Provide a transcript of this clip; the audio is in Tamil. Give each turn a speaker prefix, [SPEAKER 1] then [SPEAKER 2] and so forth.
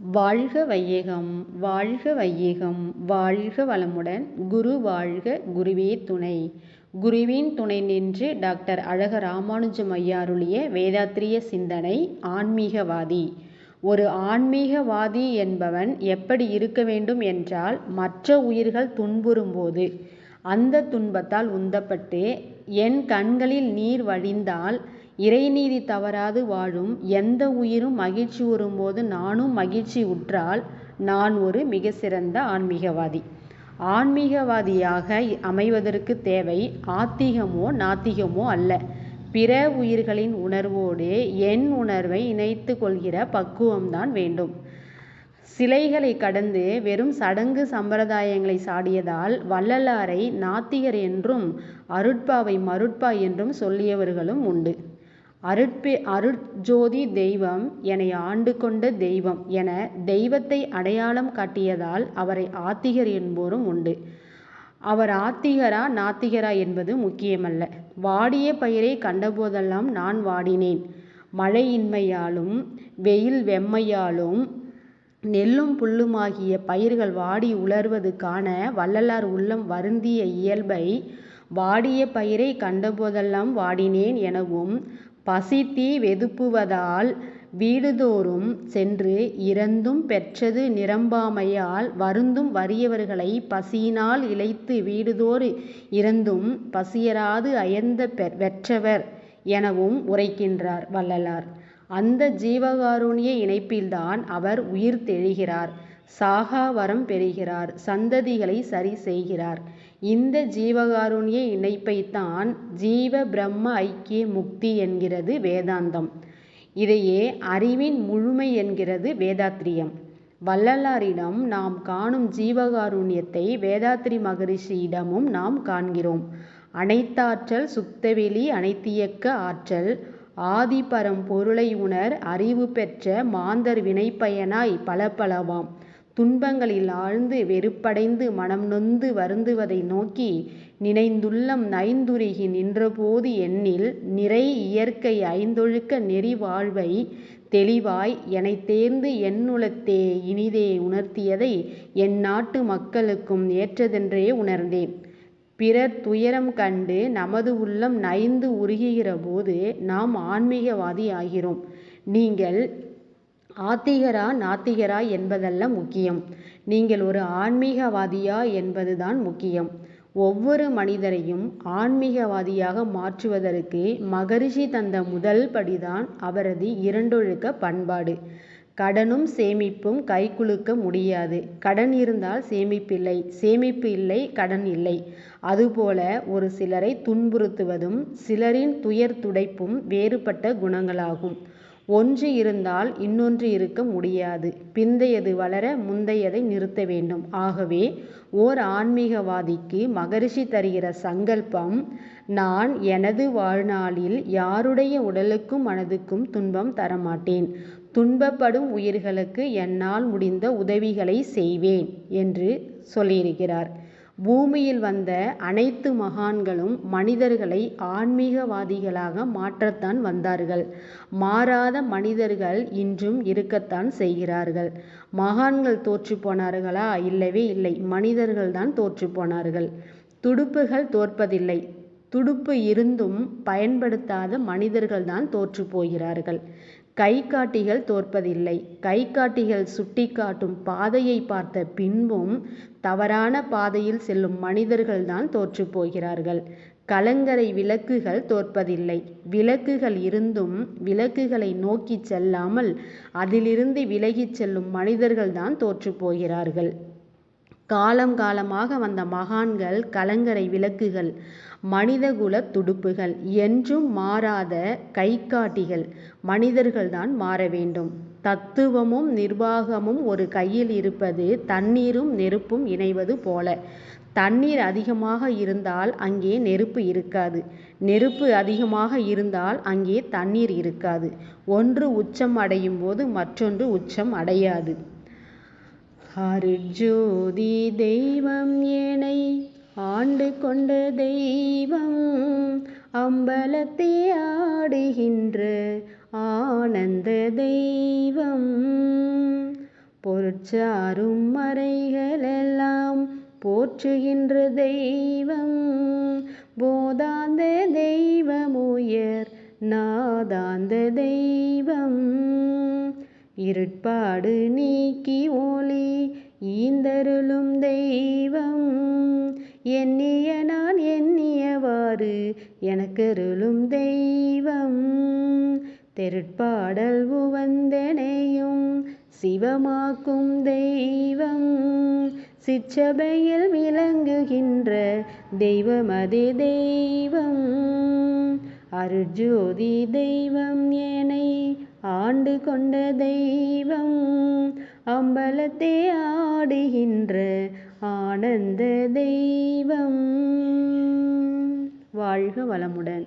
[SPEAKER 1] வாழ்க வையகம் வாழ்க வையகம் வாழ்க வளமுடன் குரு வாழ்க குருவே துணை. குருவின் துணை நின்று டாக்டர் அழக ராமானுஜம் ஐயாருளிய வேதாத்திரிய சிந்தனை ஆன்மீகவாதி. ஒரு ஆன்மீகவாதி என்பவன் எப்படி இருக்க வேண்டும் என்றால் மற்ற உயிர்கள் துன்புறும்போது அந்த துன்பத்தால் உந்தப்பட்டு என் கண்களில் நீர் வழிந்தால் இறைநீதி தவறாது வாழும் எந்த உயிரும் மகிழ்ச்சி உறும்போது நானும் மகிழ்ச்சி உற்றால் நான் ஒரு மிக சிறந்த ஆன்மீகவாதி. ஆன்மீகவாதியாக அமைவதற்கு தேவை ஆத்திகமோ நாத்திகமோ அல்ல. பிற உயிர்களின் உணர்வோடு என் உணர்வை இணைத்து கொள்கிற பக்குவம்தான் வேண்டும். சிலைகளை கடந்து வெறும் சடங்கு சம்பிரதாயங்களை சாடியதால் வள்ளலாரை நாத்திகர் என்றும் அருட்பாவை மருட்பா என்றும் சொல்லியவர்களும் உண்டு. அருட்பே அருட்ஜோதி தெய்வம் என்னை ஆண்டு கொண்ட தெய்வம் என தெய்வத்தை அடையாளம் காட்டியதால் அவரை ஆத்திகர் என்போரும் உண்டு. அவர் ஆத்திகரா நாத்திகரா என்பது முக்கியமல்ல. வாடிய பயிரை கண்டபோதெல்லாம் நான் வாடினேன். மழையின்மையாலும் வெயில் வெம்மையாலும் நெல்லும் புல்லுமாகிய பயிர்கள் வாடி உலர்வது காண வள்ளலார் உள்ளம் வருந்திய இயல்பை வாடிய பயிரை கண்டபோதெல்லாம் வாடினேன் எனவும் பசித்தீ வெதுப்புவதால் வீடுதோறும் சென்று இறந்தும் பெற்றது நிரம்பாமையால் வருந்தும் வறியவர்களை பசியினால் இழைத்து வீடுதோறு இறந்தும் பசியராது அயர்ந்த வெற்றவர் எனவும் உரைக்கின்றார் வள்ளலார். அந்த ஜீவகாருண்ய இணைப்பில்தான் அவர் உயிர் தெழுகிறார். சாகா வரம் பெறுகிறார் சந்ததிகளை சரி செய்கிறார். இந்த ஜீவகாருண்ய இணைப்பைத்தான் ஜீவ பிரம்ம ஐக்கிய முக்தி என்கிறது வேதாந்தம். இதையே அறிவின் முழுமை என்கிறது வேதாத்திரியம். வள்ளலாரிடம் நாம் காணும் ஜீவகாருண்யத்தை வேதாத்திரி மகரிஷியிடமும் நாம் காண்கிறோம். அனைத்தாற்றல் சுத்தவெளி அனைத்தியக்க ஆற்றல் ஆதிபரம் பொருளை உணர் அறிவு பெற்ற மாந்தர் வினைப்பயனாய் பல பலவாம் துன்பங்களில் ஆழ்ந்து வெறுப்படைந்து மனம் நொந்து வருந்துவதை நோக்கி நினைந்துள்ளம் நைந்துருகி நின்றபோது எண்ணில் நிறை இயற்கை ஐந்தொழுக்க நெறி வாழ்வை தெளிவாய் எனைத் தேர்ந்து என்னுளத்தே இனிதே உணர்த்தியதை என் நாட்டு மக்களுக்கும் ஏற்றதென்றே உணர்ந்தேன். பிறர் துயரம் கண்டு நமது உள்ளம் நைந்து உருகுகிற போது நாம் ஆன்மீகவாதி ஆகிறோம் நீங்கள் ஆத்திகரா நாத்திகரா என்பதல்ல முக்கியம். நீங்கள் ஒரு ஆன்மீகவாதியா என்பதுதான் முக்கியம். ஒவ்வொரு மனிதரையும் ஆன்மீகவாதியாக மாற்றுவதற்கு மகரிஷி தந்த முதல் படிதான் அவரது இரண்டொழுக்க பண்பாடு. கடனும் சேமிப்பும் கைகுலுக்க முடியாது. கடன் இருந்தால் சேமிப்பில்லை. சேமிப்பு இல்லை கடன் இல்லை. அதுபோல ஒரு சிலரை துன்புறுத்துவதும் சிலரின் துயர் துடைப்பும் வேறுபட்ட குணங்களாகும். ஒன்று இருந்தால் இன்னொன்று இருக்க முடியாது. பிந்தையது வளர முந்தையதை நிறுத்த வேண்டும். ஆகவே ஓர் ஆன்மீகவாதிக்கு மகரிஷி தருகிற சங்கல்பம் நான் எனது வாழ்நாளில் யாருடைய உடலுக்கும் மனதுக்கும் துன்பம் தரமாட்டேன். துன்பப்படும் உயிர்களுக்கு என்னால் முடிந்த உதவிகளை செய்வேன் என்று சொல்லியிருக்கிறார். பூமியில் வந்த அனைத்து மகான்களும் மனிதர்களை ஆன்மீகவாதிகளாக மாற்றத்தான் வந்தார்கள். மாறாத மனிதர்கள் இன்றும் இருக்கத்தான் செய்கிறார்கள். மகான்கள் தோற்று போனார்களா? இல்லவே இல்லை. மனிதர்கள்தான் தோற்று போனார்கள். துடுப்புகள் தோற்பதில்லை. துடுப்பு இருந்தும் பயன்படுத்தாத மனிதர்கள்தான் தோற்று போகிறார்கள். கை காட்டிகள் தோற்பதில்லை. கை காட்டிகள் சுட்டிக்காட்டும் பாதையை பார்த்த பின்பும் தவறான பாதையில் செல்லும் மனிதர்கள்தான் தோற்று போகிறார்கள். கலங்கரை விளக்குகள் தோற்பதில்லை. விளக்குகள் இருந்தும் விளக்குகளை நோக்கிச் செல்லாமல் அதிலிருந்து விலகிச் செல்லும் மனிதர்கள்தான் தோற்று போகிறார்கள். காலம் காலமாக வந்த மகான்கள் கலங்கரை விளக்குகள் மனிதகுல துடுப்புகள் என்றும் மாறாத கைகாட்டிகள் மனிதர்கள்தான் மாற வேண்டும். தத்துவமும் நிர்வாகமும் ஒரு கையில் இருப்பது தண்ணீரும் நெருப்பும் இணைவது போல. தண்ணீர் அதிகமாக இருந்தால் அங்கே நெருப்பு இருக்காது. நெருப்பு அதிகமாக இருந்தால் அங்கே தண்ணீர் இருக்காது. ஒன்று உச்சம் அடையும் போது மற்றொன்று உச்சம் அடையாது. அருட்ஜோதி தெய்வம் ஏனை ஆண்டு கொண்ட தெய்வம். அம்பலத்தை ஆடுகின்ற ஆனந்த தெய்வம். பொருட்சாரும் மறைகளெல்லாம் போற்றுகின்ற தெய்வம். போதாந்த தெய்வமுயர் நாதாந்த தெய்வம். இருட்பாடு நீக்கி ஒளி தந்தருளும் தெய்வம். எண்ணிய நான் எண்ணியவாறு எனக்கருளும் தெய்வம். தெருட்பாடல் உவந்தனையும் சிவமாக்கும் தெய்வம். சிற்றபையில் விளங்குகின்ற தெய்வமதே தெய்வம். அருஜோதி தெய்வம் ஏனை ஆண்டு கொண்ட தெய்வம். அம்பலத்தே ஆடுகின்ற ஆனந்த தெய்வம். வாழ்க வளமுடன்.